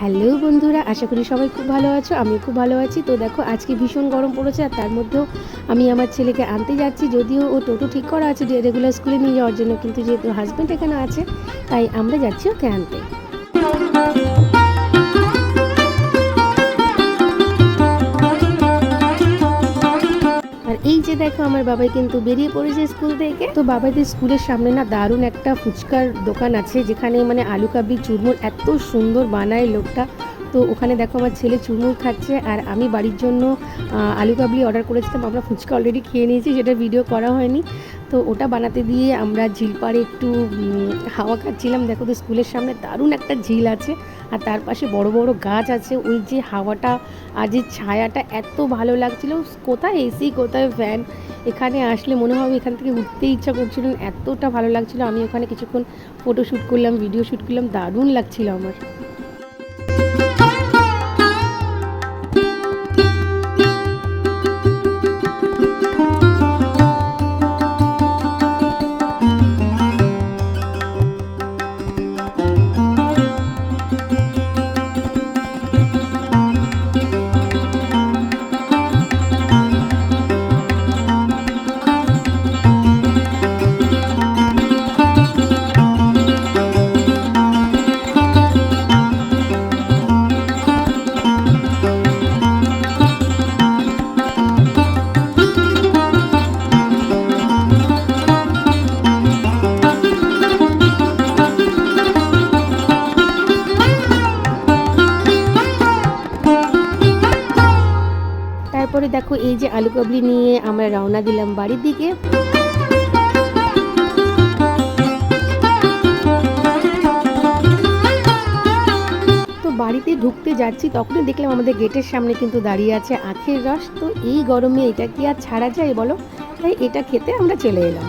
Hello বন্ধুরা, আশা করি সবাই খুব ভালো আছো আমি খুব ভালো আছি। তো দেখো, আজকে ভীষণ গরম পড়েছে আর তার মধ্যেও আমি আমার ছেলেকে আনতে যাচ্ছি, যদিও ও টোটো ঠিক করা আছে যে রেগুলার স্কুলে নিয়ে যাওয়ার জন্য, কিন্তু যেহেতু হাজব্যান্ড এখানে আছে, তাই আমরা যাচ্ছি ওকে আনতে। যে দেখো আমার বাবাই কিন্তু বেরিয়ে পড়েছে স্কুল থেকে। তো বাবাদের স্কুলের সামনে না দারুণ একটা ফুচকার দোকান আছে, যেখানে মানে আলু কাবলি চুরমুর এত সুন্দর বানায় লোকটা। তো ওখানে দেখো আমার ছেলে চুরমুর খাচ্ছে আর আমি বাড়ির জন্য আলু কাবলি অর্ডার করেছিলাম। আমরা ফুচকা অলরেডি খেয়ে নিয়েছি, সেটা ভিডিও করা হয়নি। তো ওটা বানাতে দিয়ে আমরা ঝিল পাড়ে একটু হাওয়া খাচ্ছিলাম। দেখো তো স্কুলের সামনে দারুণ একটা ঝিল আছে। আর তার পাশে বড় বড় গাছ আছে। ওই যে হাওয়াটা, আর যে ছায়াটা এত ভালো লাগছিল। কোথায় এসি, কোথায় ফ্যান? এখানে আসলে মনে হবে এখান থেকে উঠতে ইচ্ছা করছিল। এতটা ভালো লাগছিল। আমি ওখানে কিছুক্ষণ ফটো শ্যুট করলাম ভিডিও শ্যুট করলাম। দারুণ লাগছিল আমার। দেখো, এই যে আলু কাবলি নিয়ে আমরা রওনা দিলাম বাড়ির দিকে। বাড়িতে ঢুকতে যাচ্ছি, তখনই দেখলাম আমাদের গেটের সামনে কিন্তু দাঁড়িয়ে আছে আখের রস। তো এই গরমে এটা কি আর ছাড়া যায় বলো? তাই এটা খেতে আমরা চলে এলাম।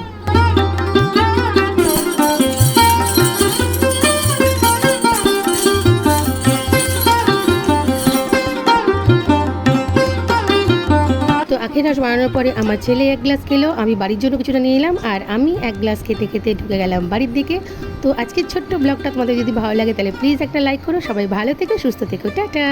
আখের রস বানানোর পরে আমার ছেলে এক গ্লাস খেলো, আমি বাড়ির জন্য কিছুটা নিয়ে এলাম, আর আমি এক গ্লাস খেতে খেতে ঢুকে গেলাম বাড়ির দিকে। তো আজকের ছোট্ট ব্লগটা তোমাদের যদি ভালো লাগে, তাহলে প্লিজ একটা লাইক করো। সবাই ভালো থেকো, সুস্থ থেকো, টাটা।